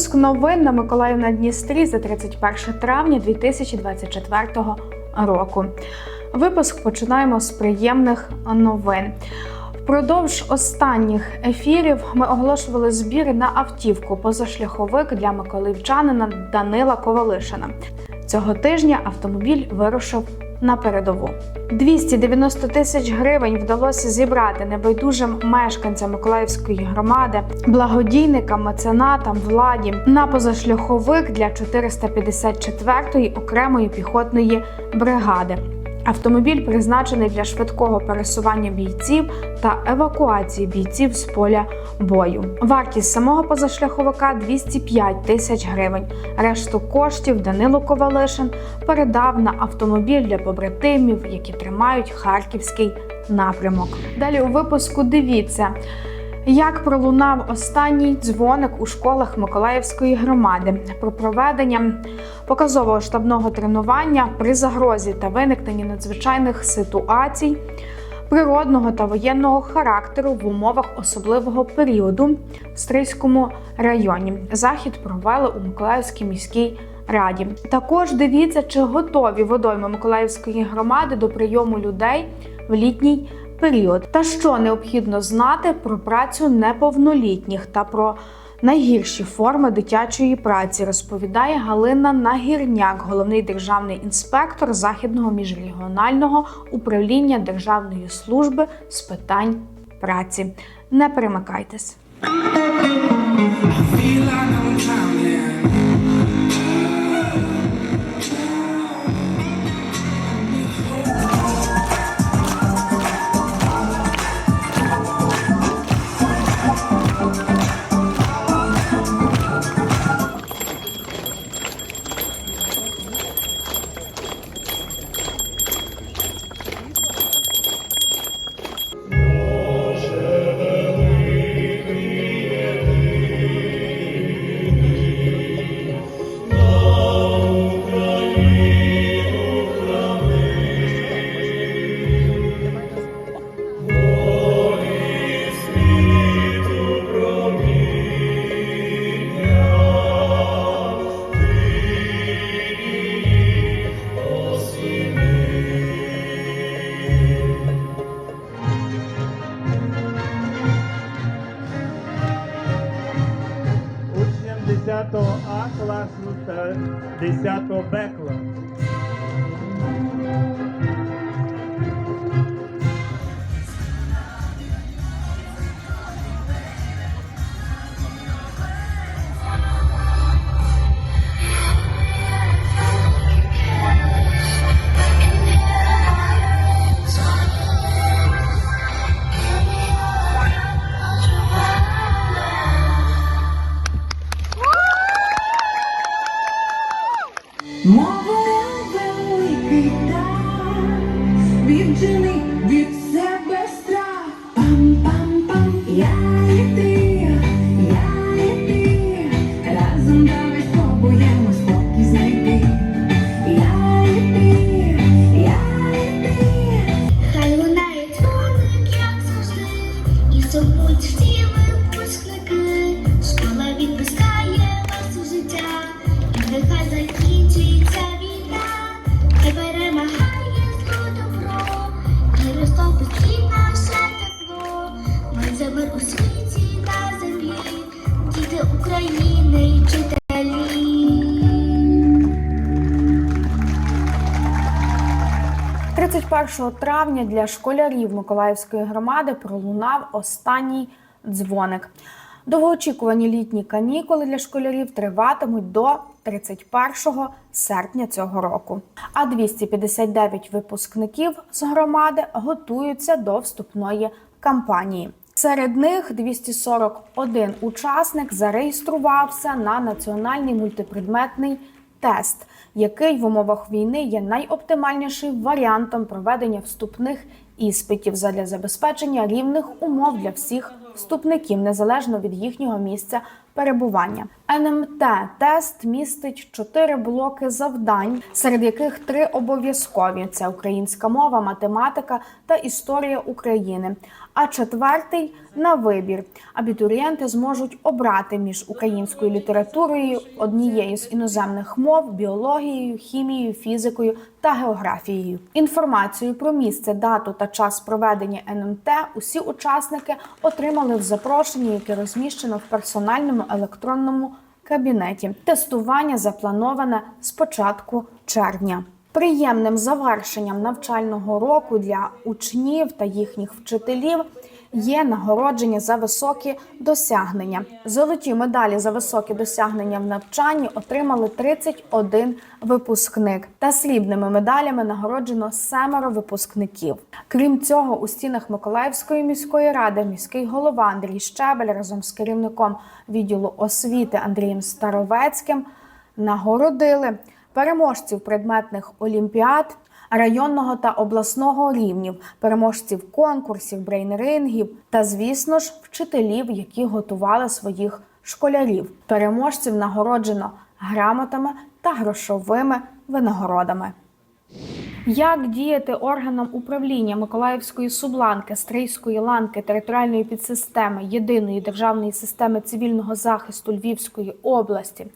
Випуск новин на Миколаїв на Дністрі за 31 травня 2024 року. Випуск починаємо з приємних новин. Впродовж останніх ефірів ми оголошували збіри на автівку позашляховик для миколаївчанина Данила Ковалишина. Цього тижня автомобіль вирушив на передову. 290 тисяч гривень вдалося зібрати небайдужим мешканцям Миколаївської громади, благодійникам, меценатам, владі на позашляховик для 454-ї окремої піхотної бригади. Автомобіль призначений для швидкого пересування бійців та евакуації бійців з поля бою. Вартість самого позашляховика 205 тисяч гривень. Решту коштів Данило Ковалишин передав на автомобіль для побратимів, які тримають харківський напрямок. Далі у випуску дивіться. Як пролунав останній дзвоник у школах Миколаївської громади про проведення показового штабного тренування при загрозі та виникненні надзвичайних ситуацій природного та воєнного характеру в умовах особливого періоду в Стрийському районі. Захід провели у Миколаївській міській раді. Також дивіться, чи готові водойми Миколаївської громади до прийому людей в літній період, та що необхідно знати про працю неповнолітніх та про найгірші форми дитячої праці, розповідає Галина Нагірняк, головний державний інспектор західного міжрегіонального управління Державної служби з питань праці. Не перемикайтесь. Закінчується війна, перемагає добро, хай розтопить світ наше тепло. Ми за у світі на землі, діти України й вчителі. 31 травня для школярів Миколаївської громади пролунав останній дзвоник. Довгоочікувані літні канікули для школярів триватимуть до 31 серпня цього року. А 259 випускників з громади готуються до вступної кампанії. Серед них 241 учасник зареєструвався на національний мультипредметний тест, який в умовах війни є найоптимальнішим варіантом проведення вступних іспитів задля забезпечення рівних умов для всіх вступників незалежно від їхнього місця перебування. НМТ тест містить чотири блоки завдань, серед яких три обов'язкові: це українська мова, математика та історія України. А четвертий на вибір. Абітурієнти зможуть обрати між українською літературою, однією з іноземних мов, біологією, хімією, фізикою та географією. Інформацію про місце, дату та час проведення НМТ усі учасники отримали в запрошенні, яке розміщено в персональному електронному кабінеті. Тестування заплановане з початку червня. Приємним завершенням навчального року для учнів та їхніх вчителів є нагородження за високі досягнення. Золоті медалі за високі досягнення в навчанні отримали 31 випускник, та срібними медалями нагороджено семеро випускників. Крім цього, у стінах Миколаївської міської ради міський голова Андрій Щебель разом з керівником відділу освіти Андрієм Старовецьким нагородили переможців предметних олімпіад районного та обласного рівнів, переможців конкурсів, брейнрингів та, звісно ж, вчителів, які готували своїх школярів. Переможців нагороджено грамотами та грошовими винагородами. Як діяти органам управління Миколаївської субланки, Стрийської ланки, територіальної підсистеми єдиної державної системи цивільного захисту Львівської області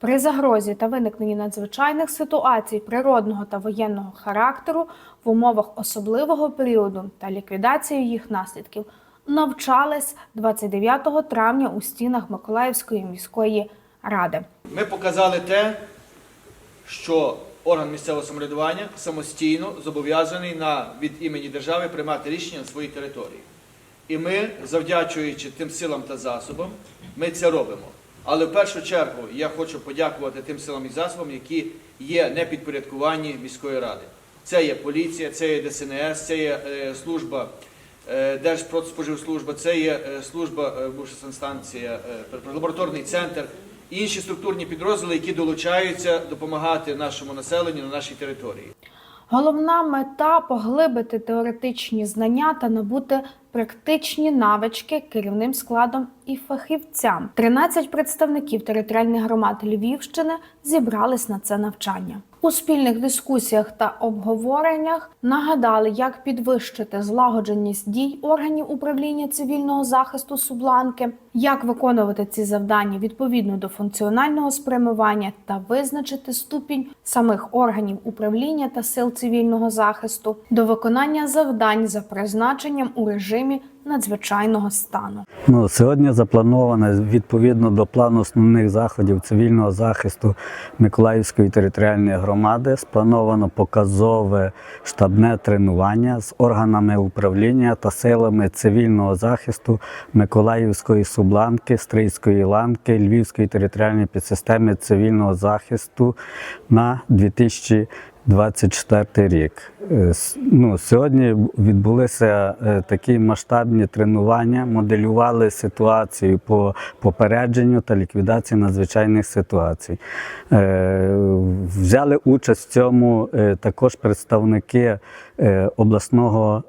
при загрозі та виникненні надзвичайних ситуацій природного та воєнного характеру в умовах особливого періоду та ліквідації їх наслідків навчались 29 травня у стінах Миколаївської міської ради. Ми показали те, що орган місцевого самоврядування самостійно зобов'язаний на від імені держави приймати рішення на своїй території. І ми, завдячуючи тим силам та засобам, ми це робимо. Але в першу чергу я хочу подякувати тим силам і засобам, які є не підпорядкувані міської ради. Це є поліція, це є ДСНС, це є е, служба е, Держпродспоживслужба, це є е, служба бувша лабораторний центр, інші структурні підрозділи, які долучаються допомагати нашому населенню на нашій території. Головна мета поглибити теоретичні знання та набути практичні навички керівним складом і фахівцям. 13 представників територіальних громад Львівщини зібрались на це навчання. У спільних дискусіях та обговореннях нагадали, як підвищити злагодженість дій органів управління цивільного захисту Субланки, як виконувати ці завдання відповідно до функціонального спрямування та визначити ступінь самих органів управління та сил цивільного захисту до виконання завдань за призначенням у режимі надзвичайного стану. Ну, сьогодні заплановано відповідно до плану основних заходів цивільного захисту Миколаївської територіальної громади. Сплановано показове штабне тренування з органами управління та силами цивільного захисту Миколаївської субланки, Стрийської ланки, Львівської територіальної підсистеми цивільного захисту на 2000 24 рік. Е, Ну, сьогодні відбулися е, такі масштабні тренування, моделювали ситуацію по попередженню та ліквідації надзвичайних ситуацій. Е, Взяли участь в цьому також представники обласного.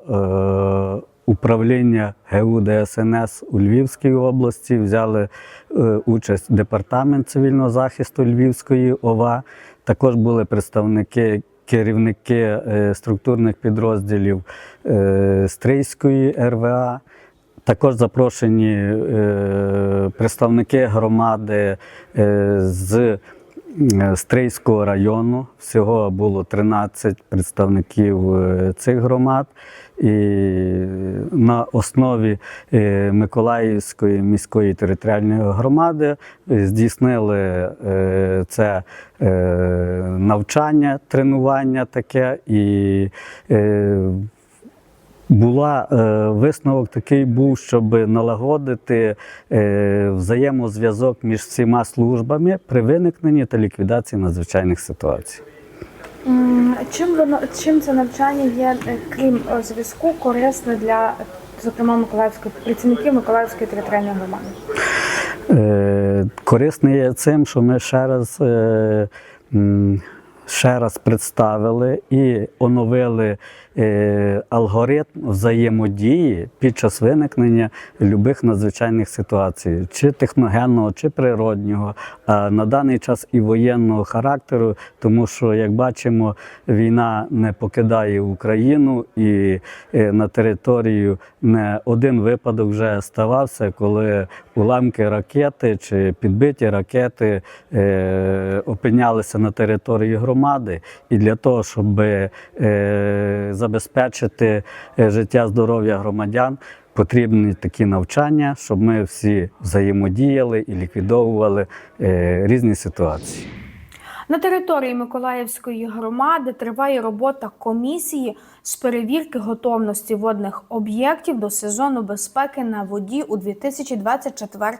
Управління ГУ ДСНС у Львівській області взяли е, участь департамент цивільного захисту Львівської ОВА. Також були представники, керівники е, структурних підрозділів е, Стрийської РВА. Також запрошені представники громади з Стрийського району. Всього було 13 представників е, цих громад. І на основі е, Миколаївської міської територіальної громади е, здійснили е, це е, навчання, тренування таке. І е, була е, висновок такий був, щоб налагодити е, взаємозв'язок між всіма службами при виникненні та ліквідації надзвичайних ситуацій. Чим воно чим це навчання є, е, крім зв'язку, корисне для зокрема Миколаївської працівників Миколаївської територіальної громади? Е, Корисний є цим, що ми ще раз, е, ще раз представили і оновили алгоритм взаємодії під час виникнення любих надзвичайних ситуацій, чи техногенного, чи природнього, а на даний час і воєнного характеру, тому що, як бачимо, війна не покидає Україну і е, на територію не один випадок вже ставався, коли уламки ракети чи підбиті ракети е, опинялися на території громади. І для того, щоб е, забезпечити е, життя здоров'я громадян, потрібні такі навчання, щоб ми всі взаємодіяли і ліквідовували е, різні ситуації. На території Миколаївської громади триває робота комісії з перевірки готовності водних об'єктів до сезону безпеки на воді у 2024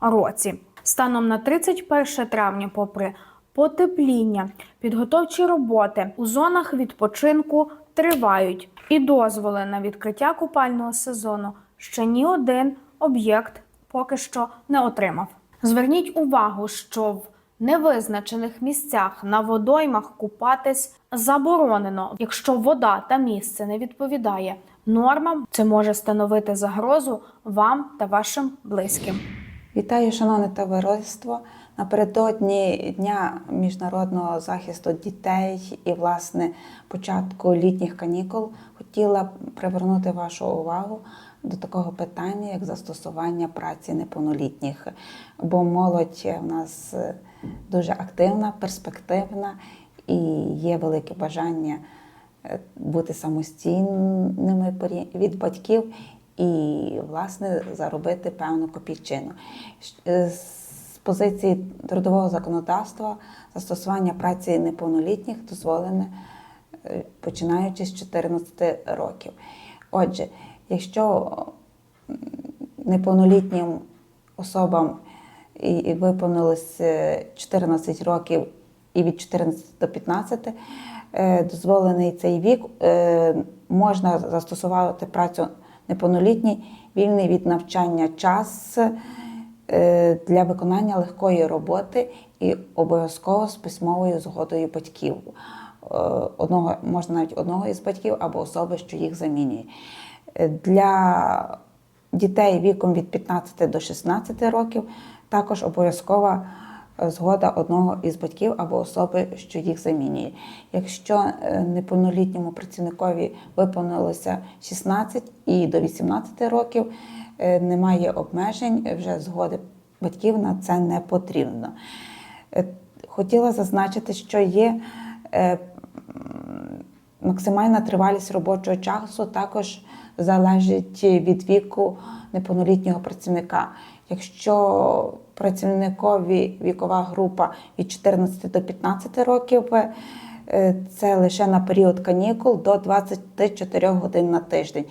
році. Станом на 31 травня, попри потепління, підготовчі роботи у зонах відпочинку тривають, і дозволи на відкриття купального сезону ще ні один об'єкт поки що не отримав. Зверніть увагу, що в невизначених місцях на водоймах купатись заборонено. Якщо вода та місце не відповідає нормам, це може становити загрозу вам та вашим близьким. Вітаю, шановне товариство. Напередодні Дня міжнародного захисту дітей і, власне, початку літніх канікул хотіла привернути вашу увагу до такого питання, як застосування праці неповнолітніх. Бо молодь в нас дуже активна, перспективна і є велике бажання е, бути самостійними від батьків і, власне, заробити певну копійчину. Е, З позиції трудового законодавства застосування праці неповнолітніх дозволене е, починаючи з 14 років. Отже, якщо неповнолітнім особам і, виповнилось е, 14 років і від 14 до 15, е, дозволений цей вік, е, можна застосувати працю неповнолітній, вільний від навчання час е, для виконання легкої роботи і обов'язково з письмовою згодою батьків. Е, Одного, можна навіть одного із батьків або особи, що їх замінює. Е, Для дітей віком від 15 до 16 років також обов'язкова згода одного із батьків або особи, що їх замінює. Якщо е, неповнолітньому працівникові виповнилося 16 і до 18 років, е, немає обмежень, вже згоди батьків на це не потрібно. Е, Хотіла зазначити, що є максимальна тривалість робочого часу також залежить від віку неповнолітнього працівника. Якщо працівникові вікова група від 14 до 15 років, е, це лише на період канікул до 24 годин на тиждень.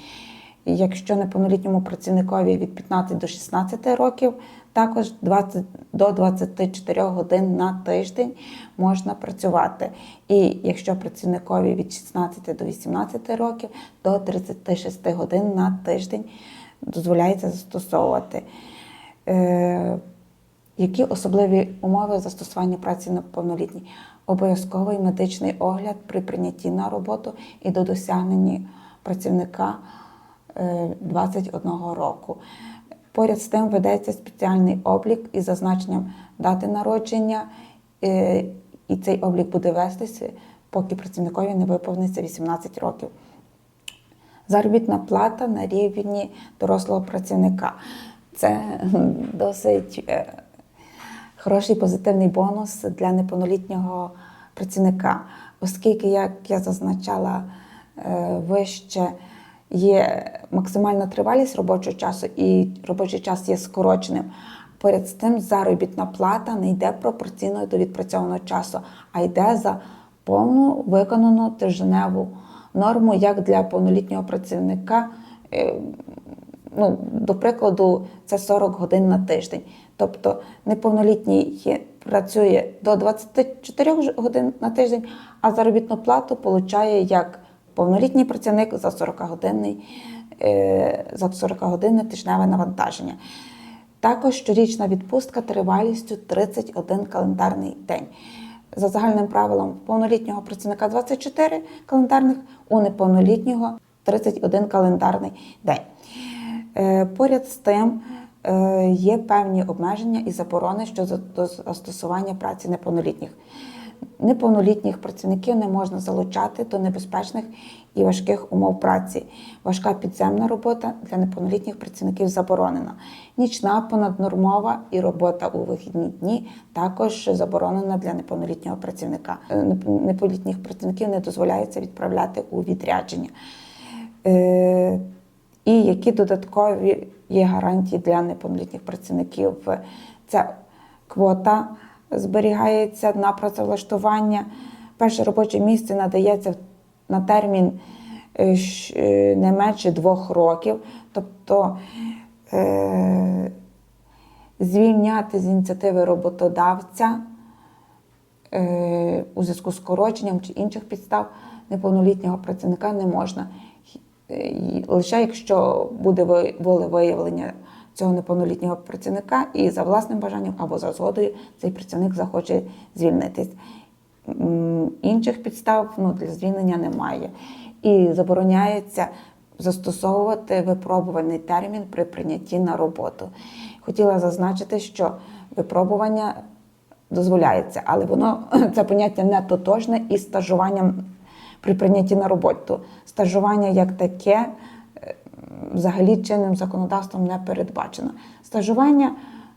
Якщо неповнолітньому працівникові від 15 до 16 років, також 20 до 24 годин на тиждень можна працювати. І якщо працівникові від 16 до 18 років, до 36 годин на тиждень дозволяється застосовувати. Е, які особливі умови застосування праці на повнолітній? Обов'язковий медичний огляд при прийнятті на роботу і до досягнення працівника е, 21 року. Поряд з тим ведеться спеціальний облік із зазначенням дати народження, е, і цей облік буде вестися, поки працівникові не виповниться 18 років. Заробітна плата на рівні дорослого працівника. Це досить е, хороший позитивний бонус для неповнолітнього працівника, оскільки, як я зазначала е, вище, є максимальна тривалість робочого часу і робочий час є скороченим. Поряд з тим, заробітна плата не йде пропорційно до відпрацьованого часу, а йде за повну виконану тижневу норму, як для повнолітнього працівника. Ну, до прикладу, це 40 годин на тиждень. Тобто неповнолітній працює до 24 годин на тиждень, а заробітну плату отримує як повнолітній працівник за 40 годинний е, за 40 годинне тижневе навантаження. Також щорічна відпустка тривалістю 31 календарний день. за загальним правилом повнолітнього працівника 24 календарних, у неповнолітнього 31 календарний день. Е, Поряд з тим е, є певні обмеження і заборони щодо застосування праці неповнолітніх. Неповнолітніх працівників не можна залучати до небезпечних і важких умов праці. Важка підземна робота для неповнолітніх працівників заборонена. Нічна понаднормова і робота у вихідні дні також заборонена для неповнолітнього працівника. Е, Неповнолітніх працівників не дозволяється відправляти у відрядження. І які додаткові є гарантії для неповнолітніх працівників? Це квота зберігається на працевлаштування. Перше робоче місце надається на термін е, е, не менше двох років. Тобто е, звільняти з ініціативи роботодавця у зв'язку з скороченням чи інших підстав неповнолітнього працівника не можна. І Лише якщо буде ви- волевиявлення цього неповнолітнього працівника і за власним бажанням або за згодою цей працівник захоче звільнитись. Інших підстав ну, для звільнення немає. І забороняється застосовувати випробувальний термін при прийнятті на роботу. Хотіла зазначити, що випробування дозволяється, але воно це поняття не тотожне із стажуванням при прийнятті на роботу. Стажування як таке е, взагалі чинним законодавством не передбачено. Стажування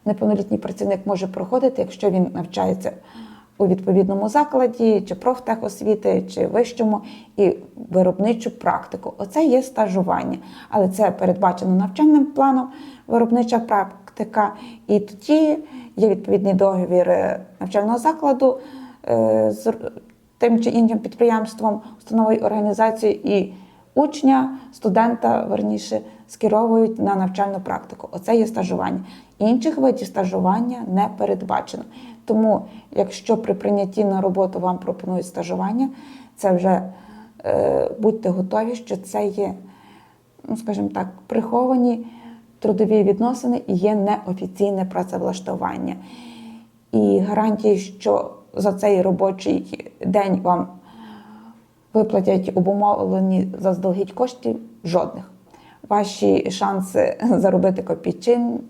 неповнолітній працівник може проходити, якщо він навчається у відповідному закладі, чи профтехосвіти, чи вищому, і виробничу практику. Оце є стажування, але це передбачено навчальним планом, виробнича практика. І тоді є відповідний договір е, навчального закладу е, тим чи іншим підприємством, установою організацією і учня, студента, верніше, скеровують на навчальну практику. Оце є стажування. Інших видів стажування не передбачено. Тому, якщо при прийнятті на роботу вам пропонують стажування, це вже е, будьте готові, що це є, ну скажімо так, приховані трудові відносини і є неофіційне працевлаштування. І гарантії, що за цей робочий день вам виплатять обумовлені заздалегідь коштів жодних. Ваші шанси заробити копійчину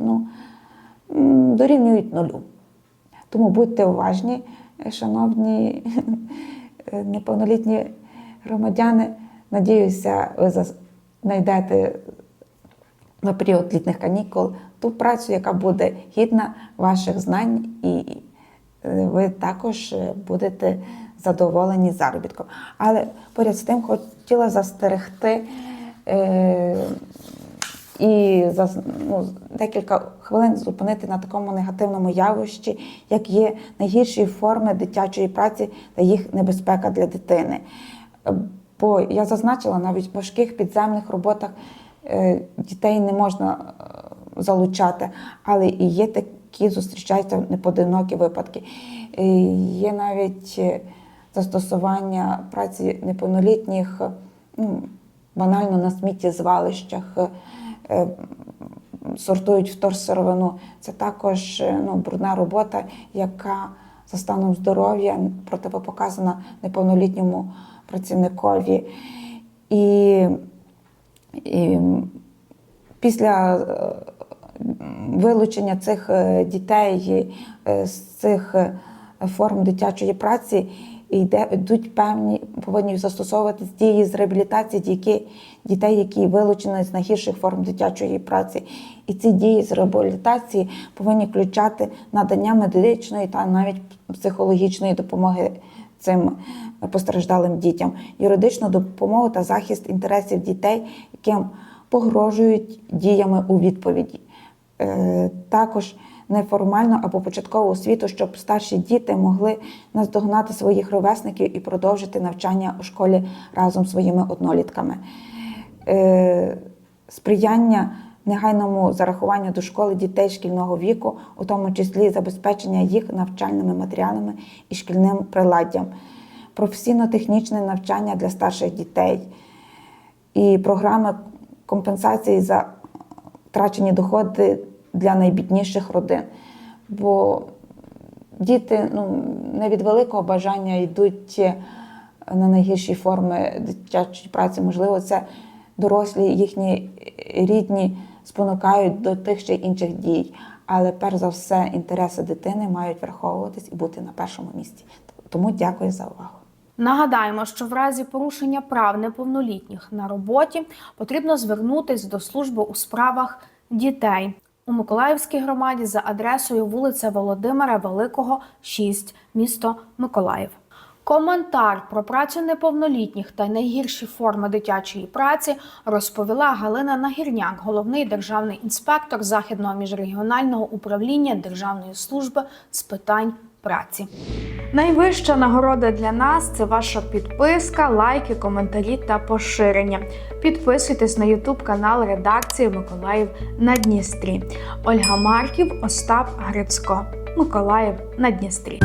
дорівнюють нулю. Тому будьте уважні, шановні неповнолітні громадяни. Надіюся, ви знайдете на період літніх канікул ту працю, яка буде гідна ваших знань, і ви також е, будете задоволені заробітком. Але поряд з тим хотіла застерегти е, і за ну, декілька хвилин зупинити на такому негативному явищі, як є найгірші форми дитячої праці та їх небезпека для дитини. Бо я зазначила, навіть в важких підземних роботах е, дітей не можна е, залучати, але і є такі зустрічаються непоодинокі випадки. Е, Є навіть е, застосування праці неповнолітніх е, ну, банально на сміттєзвалищах, сортують вторсировину. Це також ну, брудна робота, яка за станом здоров'я противопоказана неповнолітньому працівникові. І, і після вилучення цих е, дітей е, з цих е, форм дитячої праці йде, йдуть певні, повинні застосовуватись дії з реабілітації які, дітей, які вилучені з найгірших форм дитячої праці. І ці дії з реабілітації повинні включати надання медичної та навіть психологічної допомоги цим постраждалим дітям, юридичну допомогу та захист інтересів дітей, яким погрожують діями у відповіді. Е, Також неформальну або початкову освіту, щоб старші діти могли наздогнати своїх ровесників і продовжити навчання у школі разом з своїми однолітками. Е, Сприяння негайному зарахуванню до школи дітей шкільного віку, у тому числі забезпечення їх навчальними матеріалами і шкільним приладдям, професійно-технічне навчання для старших дітей і програми компенсації за втрачені доходи для найбідніших родин. Бо діти ну, не від великого бажання йдуть е, на найгірші форми дитячої праці. Можливо, це дорослі їхні рідні спонукають до тих чи інших дій. Але перш за все інтереси дитини мають враховуватись і бути на першому місці. Тому дякую за увагу. Нагадаємо, що в разі порушення прав неповнолітніх на роботі потрібно звернутись до служби у справах дітей у Миколаївській громаді за адресою вулиця Володимира Великого, 6, місто Миколаїв. Коментар про працю неповнолітніх та найгірші форми дитячої праці розповіла Галина Нагірняк, головний державний інспектор Західного міжрегіонального управління Державної служби з питань праці. Найвища нагорода для нас це ваша підписка, лайки, коментарі та поширення. Підписуйтесь на YouTube канал редакції Миколаїв на Дністрі. Ольга Марків, Остап Грицько. Миколаїв на Дністрі.